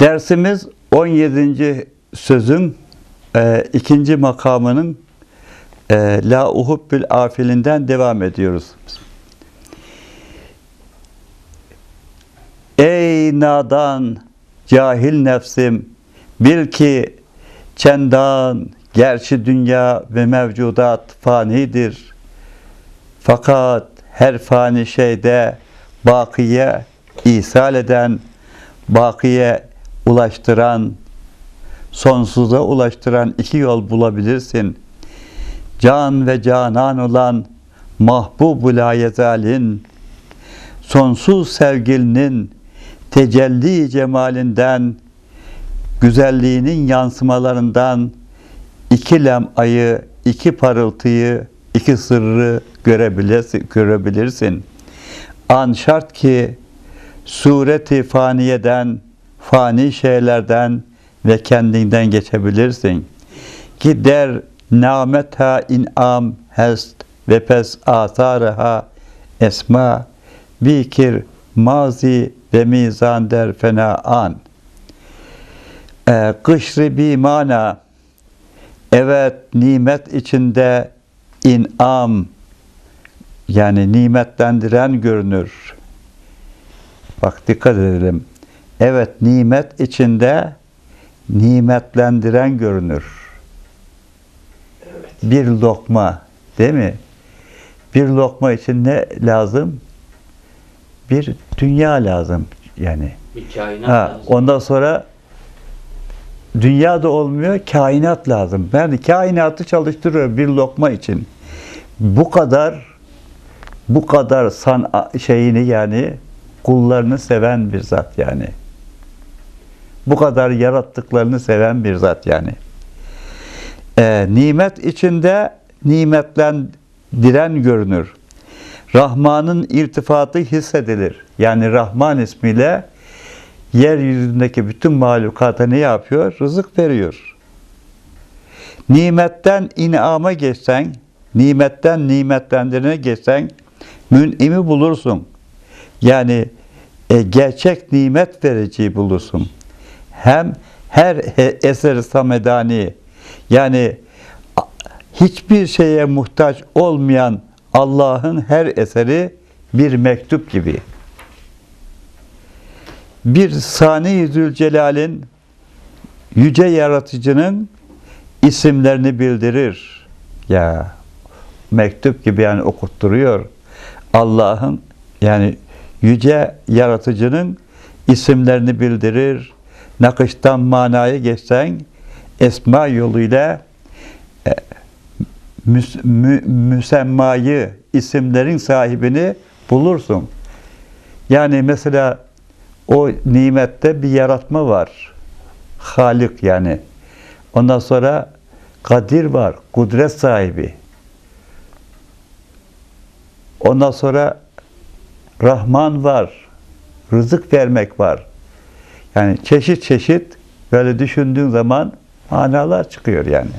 Dersimiz 17. sözün e, ikinci makamının e, La uhubbül afilinden devam ediyoruz. Ey nadan, cahil nefsim, bil ki çendan, gerçi dünya ve mevcudat fanidir. Fakat her fani şeyde bakiye ihsal eden, bakiye ulaştıran, sonsuza ulaştıran iki yol bulabilirsin. Can ve canan olan mahbub-u layezalin, sonsuz sevgilinin tecelli cemalinden, güzelliğinin yansımalarından iki lem ayı, iki parıltıyı, iki sırrı görebilirsin. görebilirsin. An şart ki sureti faniyeden, fani şeylerden ve kendinden geçebilirsin. Ki der nametha in'am hest ve pes asaraha esma bikir mazi ve mizan der fena an. Ee, kışri bir mana evet nimet içinde in'am yani nimetlendiren görünür. Bak dikkat edelim. Evet nimet içinde nimetlendiren görünür. Bir lokma değil mi? Bir lokma için ne lazım? Bir dünya lazım yani. Bir kainat Ha, lazım. ondan sonra dünya da olmuyor, kainat lazım. Ben kainatı çalıştırıyorum bir lokma için. Bu kadar bu kadar san şeyini yani kullarını seven bir zat yani. Bu kadar yarattıklarını seven bir zat yani. Ee, nimet içinde nimetlendiren görünür. Rahman'ın irtifatı hissedilir. Yani Rahman ismiyle yeryüzündeki bütün mahlukata ne yapıyor? Rızık veriyor. Nimetten inama geçsen, nimetten nimetlendirene geçsen, mün'imi bulursun. Yani e, gerçek nimet vericiyi bulursun. Hem her he- eser samedani, yani hiçbir şeye muhtaç olmayan Allah'ın her eseri bir mektup gibi bir Sani Zülcelal'in yüce yaratıcının isimlerini bildirir. Ya mektup gibi yani okutturuyor. Allah'ın yani yüce yaratıcının isimlerini bildirir. Nakıştan manayı geçsen esma yoluyla e, mü- müsemmayı, isimlerin sahibini bulursun. Yani mesela o nimette bir yaratma var. Halik yani. Ondan sonra Kadir var, kudret sahibi. Ondan sonra Rahman var, rızık vermek var. Yani çeşit çeşit böyle düşündüğün zaman manalar çıkıyor yani.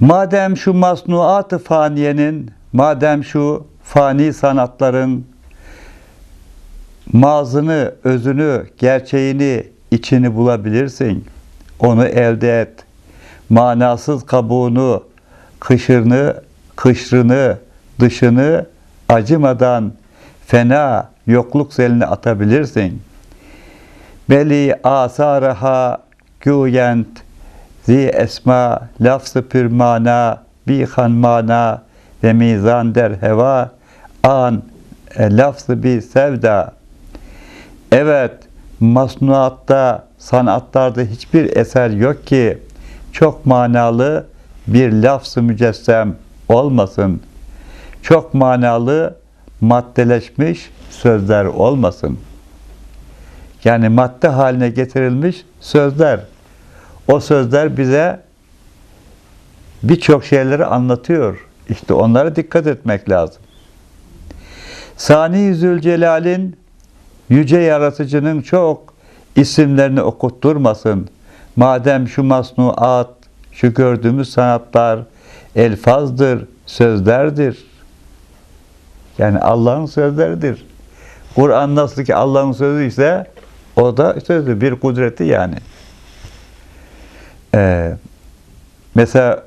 Madem şu masnuat-ı faniyenin, madem şu fani sanatların mazını, özünü, gerçeğini, içini bulabilirsin. Onu elde et. Manasız kabuğunu, kışırını, kışrını, dışını acımadan fena yokluk seline atabilirsin. Beli asaraha güyent zi esma lafzı pür mana bihan mana ve mizan der heva an e, lafzı bir sevda Evet, masnuatta, sanatlarda hiçbir eser yok ki çok manalı bir lafz-ı mücessem olmasın. Çok manalı, maddeleşmiş sözler olmasın. Yani madde haline getirilmiş sözler. O sözler bize birçok şeyleri anlatıyor. İşte onlara dikkat etmek lazım. Sani Zülcelal'in yüce yaratıcının çok isimlerini okutturmasın. Madem şu masnuat, şu gördüğümüz sanatlar elfazdır, sözlerdir. Yani Allah'ın sözleridir. Kur'an nasıl ki Allah'ın sözü ise o da sözü bir kudreti yani. Ee, mesela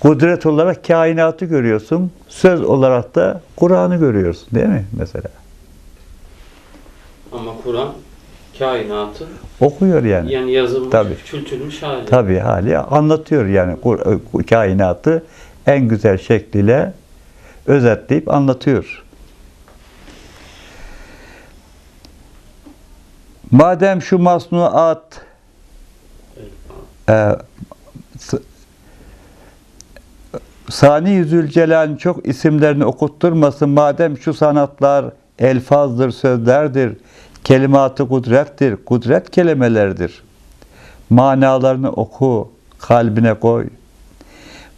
kudret olarak kainatı görüyorsun, söz olarak da Kur'an'ı görüyorsun değil mi mesela? Ama Kur'an kainatı Okuyor yani. yani yazılmış, Tabii. küçültülmüş hali. Tabii hali anlatıyor yani kainatı en güzel şekliyle özetleyip anlatıyor. Madem şu masnuat e, Sani Yüzülcelal'in çok isimlerini okutturmasın. Madem şu sanatlar elfazdır, sözlerdir, kelimatı kudrettir, kudret kelimelerdir. Manalarını oku, kalbine koy.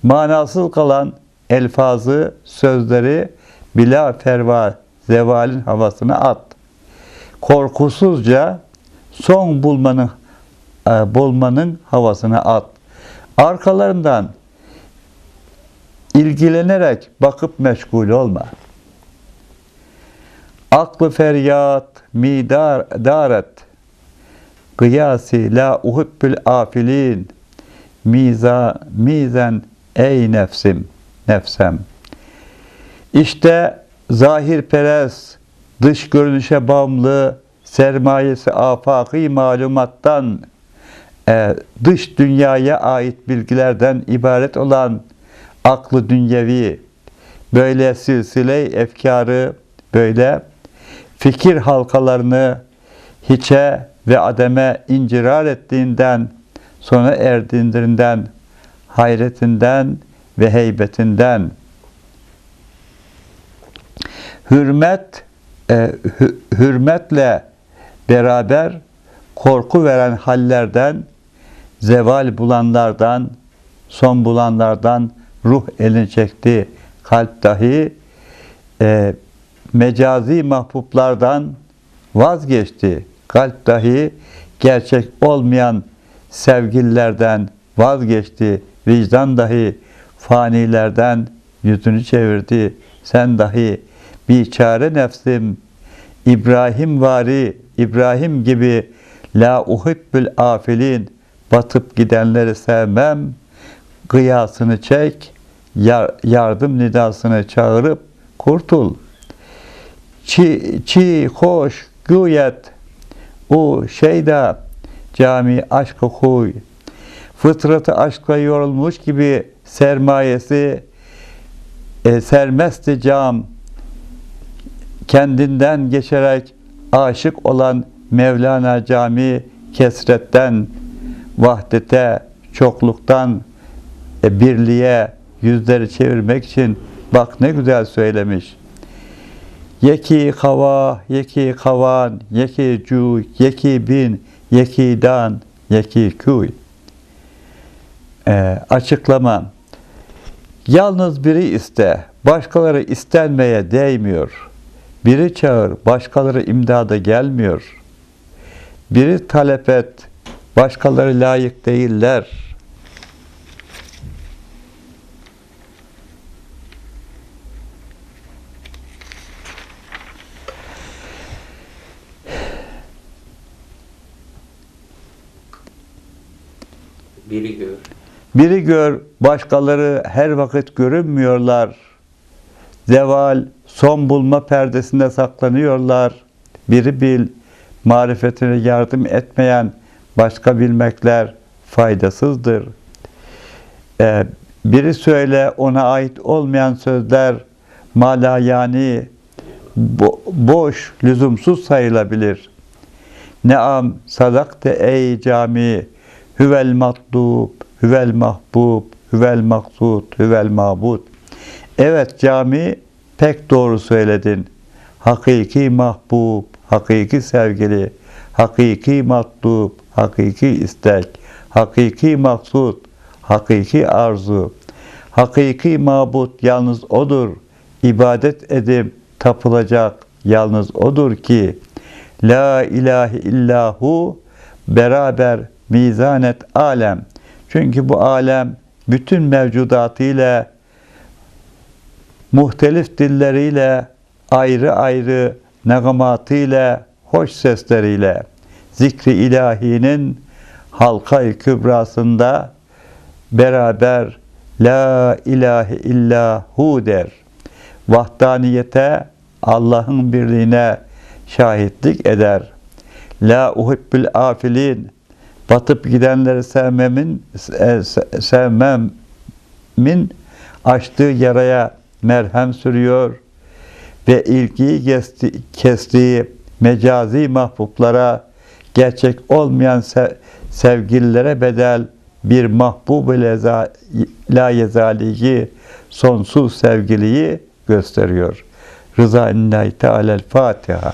Manasız kalan elfazı, sözleri bila ferva zevalin havasına at. Korkusuzca son bulmanın e, bulmanın havasına at. Arkalarından ilgilenerek bakıp meşgul olma. Aklı feryat midar daret Kıyasi la uhibbül afilin miza mizen ey nefsim nefsem. İşte zahir perest dış görünüşe bağımlı sermayesi afaki malumattan e, dış dünyaya ait bilgilerden ibaret olan aklı dünyevi böyle silsile efkarı böyle fikir halkalarını hiçe ve ademe incirar ettiğinden sona erdiğinden hayretinden ve heybetinden hürmet e, hü- hürmetle beraber korku veren hallerden zeval bulanlardan son bulanlardan ruh elini çekti kalp dahi e, mecazi mahbuplardan vazgeçti. Kalp dahi gerçek olmayan sevgililerden vazgeçti. Vicdan dahi fanilerden yüzünü çevirdi. Sen dahi biçare nefsim İbrahim vari, İbrahim gibi la uhibbül afilin batıp gidenleri sevmem. Kıyasını çek, yar- yardım nidasını çağırıp kurtul. Çi, çi hoş güyet o şeyda cami aşkı huy fıtratı aşkla yorulmuş gibi sermayesi e, sermesti cam kendinden geçerek aşık olan Mevlana Cami kesretten vahdete çokluktan e, birliğe yüzleri çevirmek için bak ne güzel söylemiş. Yeki hava, yeki kavan, yeki cu, yeki bin, yeki dan, yeki kuy. Ee, açıklama. Yalnız biri iste, başkaları istenmeye değmiyor. Biri çağır, başkaları imdada gelmiyor. Biri talep et, başkaları layık değiller. Biri gör. Biri gör, başkaları her vakit görünmüyorlar. Zeval, son bulma perdesinde saklanıyorlar. Biri bil, marifetine yardım etmeyen başka bilmekler faydasızdır. Ee, biri söyle ona ait olmayan sözler mala yani bo- boş, lüzumsuz sayılabilir. Neam sadakte ey cami Hüvel matlub, hüvel mahbub, hüvel maksud, hüvel mabud. Evet cami pek doğru söyledin. Hakiki mahbub, hakiki sevgili, hakiki matlub, hakiki istek, hakiki maksud, hakiki arzu, hakiki mabut yalnız odur. İbadet edip tapılacak yalnız odur ki La ilahe illahu beraber mizanet alem. Çünkü bu alem bütün mevcudatıyla muhtelif dilleriyle ayrı ayrı negamatıyla, hoş sesleriyle zikri ilahinin halka-i kübrasında beraber La ilahe illa hu der. Vahdaniyete, Allah'ın birliğine şahitlik eder. La uhibbül afilin. Batıp gidenleri sevmemin, se- se- sevmemin açtığı yaraya merhem sürüyor ve ilgiyi kesti- kestiği mecazi mahbublara gerçek olmayan se- sevgililere bedel bir mahbub leza- la yezaliyi sonsuz sevgiliyi gösteriyor. Rıza Nillahi Teala'l Fatiha.